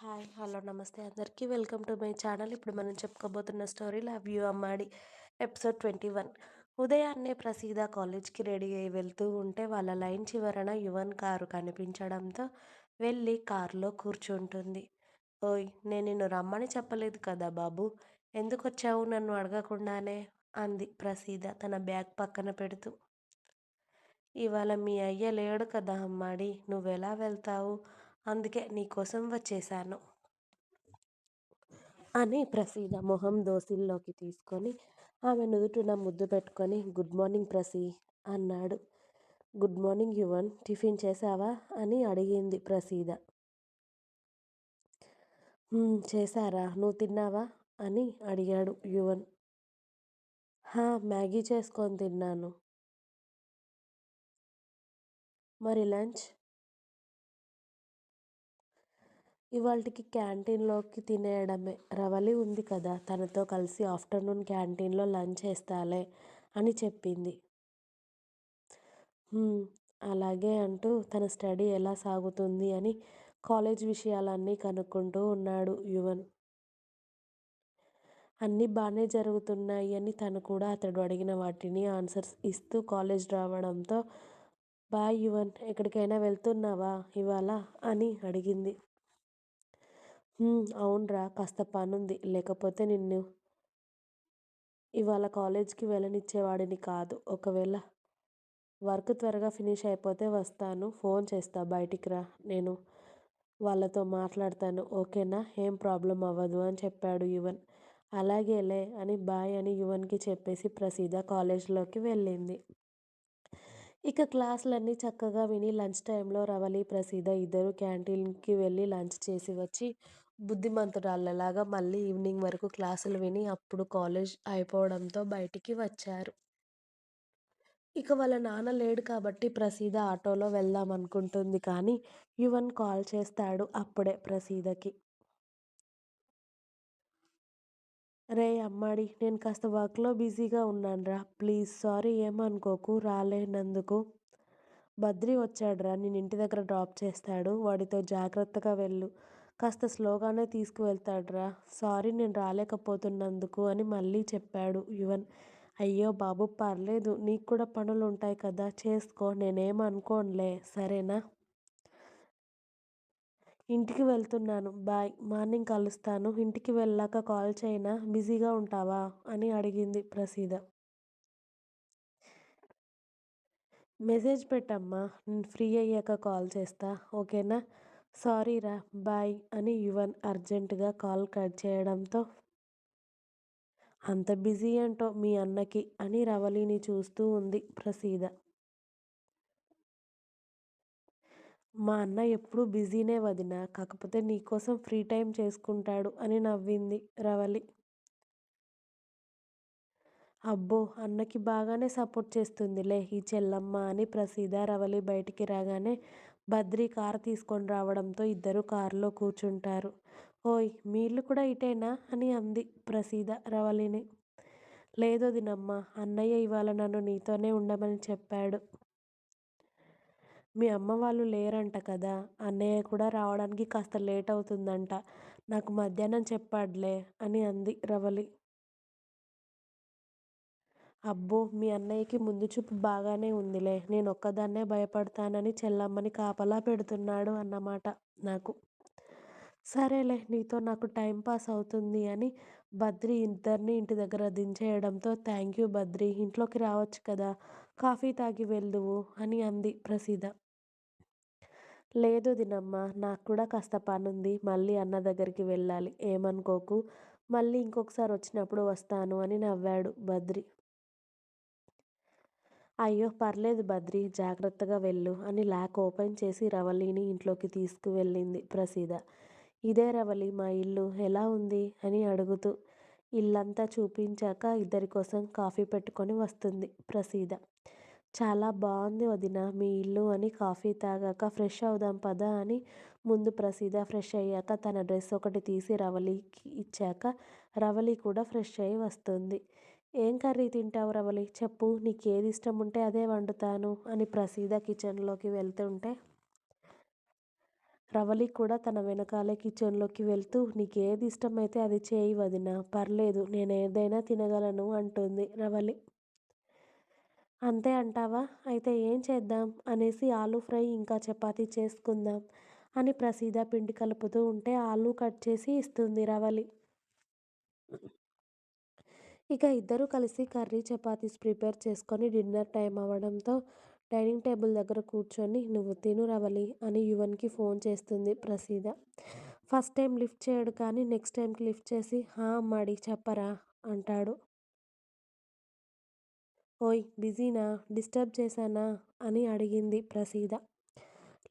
Hi hello నమస్తే అందరికీ. Welcome to my channel. ఇప్పుడు మనం చెప్పుకోబోతున్న story love you Ammadi episode twenty one. ఉదయాన్నే ప్రసీద కాలేజ్కి రెడీ అయి వెళ్తూ ఉంటే వాళ్ళ లైన్ చివరన యువన్ కారు కనిపించడంతో వెళ్ళి కారులో కూర్చుంటుంది. ఓయ్ నేను నిన్ను రమ్మని చెప్పలేదు కదా బాబు. ఎందుకు వచ్చావు నన్ను అడగకుండానే? అంది ప్రసీద తన బ్యాగ్ పక్కన పెడుతూ. ఇవాళ మీ అయ్య లేడు కదా అమ్మాడి. నువ్వెలా వెళ్తావు? అందుకే నీకోసం వచ్చేశాను అని ప్రసీద మొహం దోసిల్లోకి తీసుకొని ఆమె నుదుటిన ముద్దు పెట్టుకొని గుడ్ మార్నింగ్ ప్రసీ అన్నాడు. గుడ్ మార్నింగ్ యువన్ టిఫిన్ చేశావా? అని అడిగింది ప్రసీద. చేశారా? నువ్వు తిన్నావా? అని అడిగాడు యువన్. హా మ్యాగీ చేసుకొని తిన్నాను. మరి లంచ్? ఇవాళకి క్యాంటీన్లోకి తినేయడమే. రవలి ఉంది కదా తనతో కలిసి ఆఫ్టర్నూన్ క్యాంటీన్లో లంచ్ చేస్తాలే అని చెప్పింది. అలాగే అంటూ తన స్టడీ ఎలా సాగుతుంది అని కాలేజ్ విషయాలన్నీ కనుక్కుంటూ ఉన్నాడు యువన్. అన్నీ బాగానే జరుగుతున్నాయి అని తను కూడా అతడు అడిగిన వాటిని ఆన్సర్స్ ఇస్తూ కాలేజ్ రావడంతో బాయ్ యువన్ ఎక్కడికైనా వెళ్తున్నావా ఇవాళ? అని అడిగింది. అవునరా. కాస్త పనుంది. లేకపోతే నిన్ను ఇవాళ కాలేజ్కి వెళ్ళనిచ్చేవాడిని కాదు. ఒకవేళ వర్క్ త్వరగా ఫినిష్ అయిపోతే వస్తాను. ఫోన్ చేస్తా బయటికి రా. నేను వాళ్ళతో మాట్లాడతాను. ఓకేనా? ఏం ప్రాబ్లం అవ్వదు అని చెప్పాడు యువన్. అలాగేలే అని బాయ్ అని యువన్కి చెప్పేసి ప్రసీద కాలేజ్లోకి వెళ్ళింది. ఇక క్లాసులన్నీ చక్కగా విని లంచ్ టైంలో రవలి ప్రసీద ఇద్దరు క్యాంటీన్కి వెళ్ళి లంచ్ చేసి వచ్చి బుద్ధిమంతురాళ్ళలాగా మళ్ళీ ఈవినింగ్ వరకు క్లాసులు విని అప్పుడు కాలేజ్ అయిపోవడంతో బయటికి వచ్చారు. ఇక వాళ్ళ నాన్న లేడు కాబట్టి ప్రసీద ఆటోలో వెళ్దాం అనుకుంటుంది కానీ యువన్ కాల్ చేస్తాడు అప్పుడే ప్రసీదకి. రే అమ్మాడి నేను కాస్త వర్క్లో బిజీగా ఉన్నానురా. ప్లీజ్ సారీ ఏమనుకోకు రాలేనందుకు. బద్రి వచ్చాడురా నేను ఇంటి దగ్గర డ్రాప్ చేస్తాడు. వాడితో జాగ్రత్తగా వెళ్ళు. కాస్త స్లోగానే తీసుకువెళ్తాడ్రా. సారీ నేను రాలేకపోతున్నందుకు అని మళ్ళీ చెప్పాడు యువన్. అయ్యో బాబు పర్లేదు నీకు కూడా పనులు ఉంటాయి కదా చేసుకో నేనేమనుకోనులే సరేనా? ఇంటికి వెళ్తున్నాను. బాయ్ మార్నింగ్ కలుస్తాను. ఇంటికి వెళ్ళాక కాల్ చేయనా? బిజీగా ఉంటావా? అని అడిగింది ప్రసీద. మెసేజ్ పెట్టమ్మా నేను ఫ్రీ అయ్యాక కాల్ చేస్తా ఓకేనా? సారీరా బాయ్ అని యువన్ అర్జెంటుగా కాల్ కట్ చేయడంతో అంత బిజీ ఏంటో మీ అన్నకి? అని రవళిని చూస్తూ ఉంది ప్రసీద. మా అన్న ఎప్పుడూ బిజీనే వదిన కాకపోతే నీకోసం ఫ్రీ టైం చేసుకుంటాడు అని నవ్వింది రవళి. అబ్బో అన్నకి బాగానే సపోర్ట్ చేస్తుందిలే ఈ చెల్లమ్మ అని ప్రసీద రవళి బయటికి రాగానే బద్రి కారు తీసుకొని రావడంతో ఇద్దరు కారులో కూర్చుంటారు. ఓయ్ మీళ్ళు కూడా ఇటేనా? అని అంది ప్రసీద రవళిని. లేదు దినమ్మ అన్నయ్య ఇవాళ నన్ను నీతోనే ఉండమని చెప్పాడు. మీ అమ్మ వాళ్ళు లేరంట కదా అన్నయ్య కూడా రావడానికి కాస్త లేట్ అవుతుందంట నాకు మధ్యాహ్నం చెప్పాడులే అని అంది రవలి అబ్బో మీ అన్నయ్యకి ముందు చూపు బాగానే ఉందిలే. నేను ఒక్కదాన్నే భయపడతానని చెల్లమ్మని కాపలా పెడుతున్నాడు అన్నమాట నాకు. సరేలే నీతో నాకు టైం పాస్ అవుతుంది అని బద్రి ఇద్దరిని ఇంటి దగ్గర దించేయడంతో థ్యాంక్ యూ బద్రి ఇంట్లోకి రావచ్చు కదా కాఫీ తాగి వెళ్దువు అని అంది ప్రసీద. లేదు దినమ్మ నాకు కూడా కాస్త పనుంది మళ్ళీ అన్న దగ్గరికి వెళ్ళాలి. ఏమనుకోకు మళ్ళీ ఇంకొకసారి వచ్చినప్పుడు వస్తాను అని నవ్వాడు బద్రి. అయ్యో పర్లేదు బద్రి జాగ్రత్తగా వెళ్ళు అని లాక్ ఓపెన్ చేసి రవళిని ఇంట్లోకి తీసుకువెళ్ళింది ప్రసీద. ఇదే రవళి మా ఇల్లు ఎలా ఉంది? అని అడుగుతూ. ఇల్లంతా చూపించాక ఇద్దరి కోసం కాఫీ పెట్టుకొని వస్తుంది ప్రసీద. చాలా బాగుంది వదిన మీ ఇల్లు అని కాఫీ తాగాక ఫ్రెష్ అవుదాం పదా అని ముందు ప్రసీద ఫ్రెష్ అయ్యాక తన డ్రెస్ ఒకటి తీసి రవళికి ఇచ్చాక రవళి కూడా ఫ్రెష్ అయ్యి వస్తుంది. ఏం కర్రీ తింటావు రవలి? చెప్పు నీకు ఏది ఇష్టం ఉంటే అదే వండుతాను అని ప్రసీద కిచెన్లోకి వెళ్తుంటే రవలి కూడా తన వెనకాలే కిచెన్లోకి వెళ్తూ నీకేది ఇష్టమైతే అది చేయి వదిన పర్లేదు నేను ఏదైనా తినగలను అంటుంది రవలి. అంతే అంటావా? అయితే ఏం చేద్దాం? అనేసి ఆలూ ఫ్రై ఇంకా చపాతీ చేసుకుందాం అని ప్రసీద పిండి కలుపుతూ ఉంటే ఆలూ కట్ చేసి ఇస్తుంది రవలి. ఇక ఇద్దరూ కలిసి కర్రీ చపాతీస్ ప్రిపేర్ చేసుకొని డిన్నర్ టైం అవ్వడంతో డైనింగ్ టేబుల్ దగ్గర కూర్చొని నువ్వు తిను రవలి అని యువన్కి ఫోన్ చేస్తుంది ప్రసీద. ఫస్ట్ టైం లిఫ్ట్ చేయడు కానీ నెక్స్ట్ టైంకి లిఫ్ట్ చేసి హా అమ్మాడి చెప్పరా అంటాడు. ఓయ్ బిజీనా? డిస్టర్బ్ చేశానా? అని అడిగింది ప్రసీద.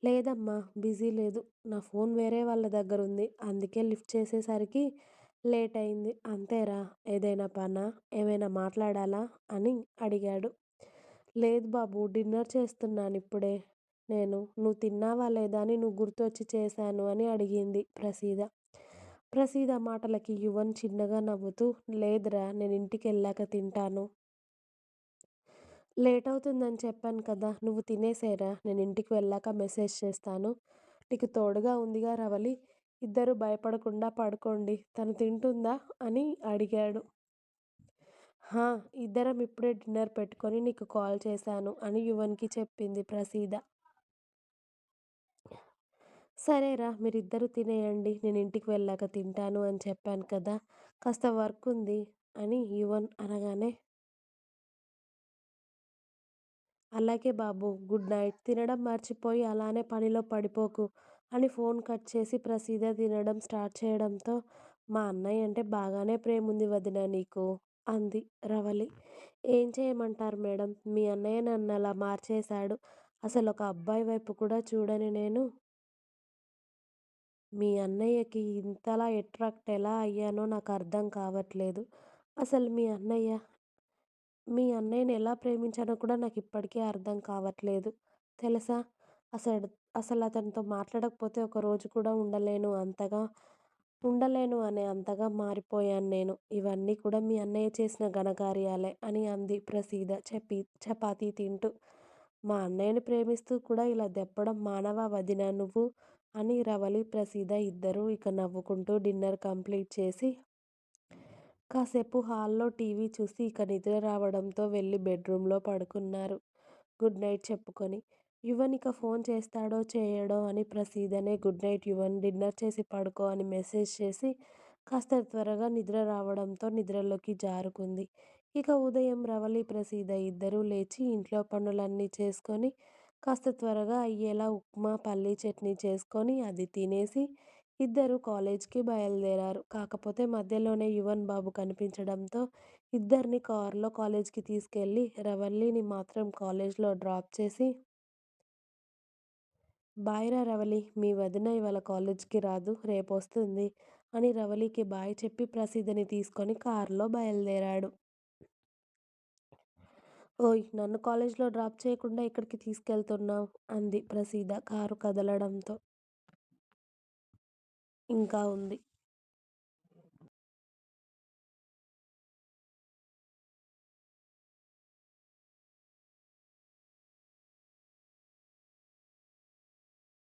లేదమ్మా బిజీ లేదు. నా ఫోన్ వేరే వాళ్ళ దగ్గర ఉంది అందుకే లిఫ్ట్ చేసేసరికి లేట్ అయింది అంతేరా ఏదైనా పనా? ఏమైనా మాట్లాడాలా? అని అడిగాడు. లేదు బాబు డిన్నర్ చేస్తున్నాను ఇప్పుడే. నేను నువ్వు తిన్నావా లేదా అని నువ్వు గుర్తొచ్చి చేశాను అని అడిగింది ప్రసీద. ప్రసీద మాటలకి యువన్ చిన్నగా నవ్వుతూ లేదురా నేను ఇంటికి వెళ్ళాక తింటాను. లేట్ అవుతుందని చెప్పాను కదా నువ్వు తినేసేరా నేను ఇంటికి వెళ్ళాక మెసేజ్ చేస్తాను. నీకు తోడుగా ఉందిగా రవలి ఇద్దరు భయపడకుండా పడుకోండి తను తింటుందా? అని అడిగాడు. హా ఇద్దరం ఇప్పుడే డిన్నర్ పెట్టుకొని నీకు కాల్ చేశాను అని యువన్కి చెప్పింది ప్రసీద. సరేరా మీరిద్దరూ తినేయండి నేను ఇంటికి వెళ్ళాక తింటాను అని చెప్పాను కదా కాస్త వర్క్ ఉంది అని యువన్ అనగానే అలాగే బాబు గుడ్ నైట్ తినడం మర్చిపోయి అలానే పనిలో పడిపోకు అని ఫోన్ కట్ చేసి ప్రసీద తినడం స్టార్ట్ చేయడంతో మా అన్నయ్య అంటే బాగానే ప్రేమ ఉంది వదిన నీకు అంది రవలి. ఏం చేయమంటారు మేడం? మీ అన్నయ్య నన్ను అలా మార్చేశాడు. అసలు ఒక అబ్బాయి వైపు కూడా చూడని నేను. మీ అన్నయ్యకి ఇంతలా అట్రాక్ట్ ఎలా అయ్యానో నాకు అర్థం కావట్లేదు. అసలు మీ అన్నయ్య మీ అన్నయ్యని ఎలా ప్రేమించానో కూడా నాకు ఇప్పటికీ అర్థం కావట్లేదు. తెలుసా? అసలు అసలు అతనితో మాట్లాడకపోతే ఒక రోజు కూడా ఉండలేను అంతగా ఉండలేను అనే అంతగా మారిపోయాను నేను. ఇవన్నీ కూడా మీ అన్నయ్య చేసిన ఘనకార్యాలే అని అంది ప్రసీద చెప్పి చపాతీ తింటూ. మా అన్నయ్యని ప్రేమిస్తూ కూడా ఇలా దెప్పడం మానవ వదిన నువ్వు అని రవలి ప్రసీద ఇద్దరూ ఇక నవ్వుకుంటూ డిన్నర్ కంప్లీట్ చేసి కాసేపు హాల్లో టీవీ చూసి ఇక నిద్ర రావడంతో వెళ్ళి బెడ్రూమ్లో పడుకున్నారు. గుడ్ నైట్ చెప్పుకొని. యువన్ ఇక ఫోన్ చేస్తాడో చేయడో అని ప్రసీదనే గుడ్ నైట్ యువన్ డిన్నర్ చేసి పడుకో అని మెసేజ్ చేసి కాస్త త్వరగా నిద్ర రావడంతో నిద్రలోకి జారుకుంది. ఇక ఉదయం రవలి ప్రసీద ఇద్దరూ లేచి ఇంట్లో పనులన్నీ చేసుకొని కాస్త త్వరగా అయ్యేలా ఉప్మా పల్లీ చట్నీ చేసుకొని అది తినేసి ఇద్దరు కాలేజ్కి బయలుదేరారు. కాకపోతే మధ్యలోనే యువన్ బాబు కనిపించడంతో ఇద్దరిని కారులో కాలేజ్కి తీసుకెళ్ళి రవల్లిని మాత్రం కాలేజ్లో డ్రాప్ చేసి బాయ్రా రవలి మీ వదిన ఇవాళ కాలేజ్కి రాదు రేపు వస్తుంది అని రవలికి బాయ్ చెప్పి ప్రసీదని తీసుకొని కారులో బయలుదేరాడు. ఓయ్ నన్ను కాలేజ్లో డ్రాప్ చేయకుండా ఇక్కడికి తీసుకెళ్తున్నావు? అంది ప్రసీద కారు కదలడంతో. ఇంకా ఉంది.